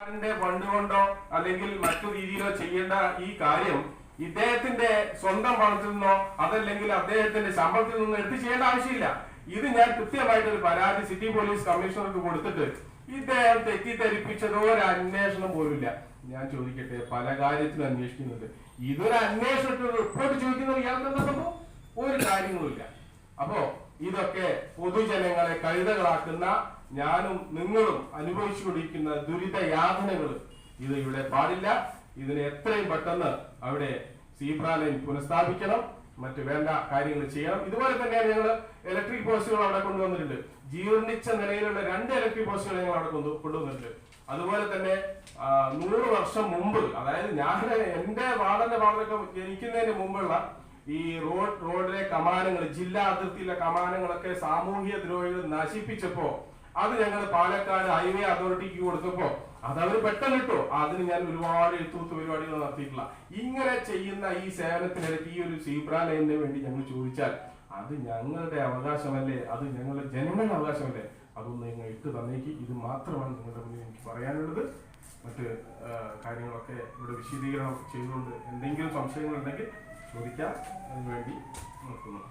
Fund കൊണ്ടോ അല്ലെങ്കിൽ മറ്റു രീതിയിലോ ചെയ്യേണ്ട ഈ കാര്യം ഇദ്ദേഹത്തിന്റെ സ്വന്തം പണത്തിൽ നിന്നോ അതല്ലെങ്കിൽ അദ്ദേഹത്തിന്റെ ശമ്പളത്തിൽ നിന്നോ എടുത്ത് ചെയ്യേണ്ട ആവശ്യമില്ല. ഇത് ഞാൻ കൃത്യമായിട്ട് ഒരു പരാതി സിറ്റി പോലീസ് കമ്മീഷണർക്ക് കൊടുത്തിട്ട് ഇദ്ദേഹം തെറ്റിദ്ധരിപ്പിച്ചതോ ഒരു അന്വേഷണം പോലുമില്ല. ഞാൻ ചോദിക്കട്ടെ പല കാര്യത്തിലും അന്വേഷിക്കുന്നുണ്ട്. ഇതൊരു അന്വേഷണത്തിൽ റിപ്പോർട്ട് ചോദിക്കുന്ന ഇയാൾക്ക് എന്താ സംഭവം ഒരു കാര്യങ്ങളുമില്ല അപ്പോ ഇതൊക്കെ പൊതുജനങ്ങളെ കഴുതകളാക്കുന്ന ഞാനും നിങ്ങളും അനുഭവിച്ചുകൊണ്ടിരിക്കുന്ന ദുരിത യാതനകൾ ഇത് ഇവിടെ പാടില്ല. ഇതിനെ എത്രയും പെട്ടെന്ന് അവിടെ സീബ്ര ലൈൻ പുനഃസ്ഥാപിക്കണം. മറ്റു വേണ്ട കാര്യങ്ങൾ ചെയ്യണം. ഇതുപോലെ തന്നെയാണ് ഞങ്ങൾ ഇലക്ട്രിക് പോസ്റ്റുകൾ അവിടെ കൊണ്ടുവന്നിട്ടുണ്ട്. ജീർണിച്ച നിലയിലുള്ള രണ്ട് ഇലക്ട്രിക് പോസ്റ്റുകൾ ഞങ്ങൾ അവിടെ കൊണ്ടു കൊണ്ടുവന്നിട്ടുണ്ട്. അതുപോലെ തന്നെ നൂറ് വർഷം മുമ്പ് അതായത് ഞാൻ എന്റെ വാടന്റെ വാടക ജനിക്കുന്നതിന് മുമ്പുള്ള ഈ റോഡ് റോഡിലെ കമാനങ്ങൾ ജില്ലാ അതിർത്തിയിലെ കമാനങ്ങളൊക്കെ സാമൂഹ്യ ദ്രോഹികൾ നശിപ്പിച്ചപ്പോ അത് ഞങ്ങൾ പാലക്കാട് ഹൈവേ അതോറിറ്റിക്ക് കൊടുത്തപ്പോ അത് അവർ പെട്ടെന്ന് ഇട്ടോ അതിന് ഞാൻ ഒരുപാട് എഴുത്തൂത്ത് പരിപാടികൾ നടത്തിയിട്ടില്ല. ഇങ്ങനെ ചെയ്യുന്ന ഈ സേവനത്തിനിടയ്ക്ക് ഈ ഒരു സീബ്ര ലൈനിന് വേണ്ടി ഞങ്ങൾ ചോദിച്ചാൽ അത് ഞങ്ങളുടെ അവകാശമല്ലേ? അത് ഞങ്ങളുടെ ജനങ്ങളുടെ അവകാശമല്ലേ? അതൊന്ന് നിങ്ങൾ ഇട്ട് തന്നേക്ക്. ഇത് മാത്രമാണ് നിങ്ങളുടെ മുന്നിൽ എനിക്ക് പറയാനുള്ളത്. മറ്റ് കാര്യങ്ങളൊക്കെ ഇവിടെ വിശദീകരണം ചെയ്തുകൊണ്ട് എന്തെങ്കിലും സംശയങ്ങളുണ്ടെങ്കിൽ ചോദിക്കാം. അതിനുവേണ്ടി നിർത്തുന്നു.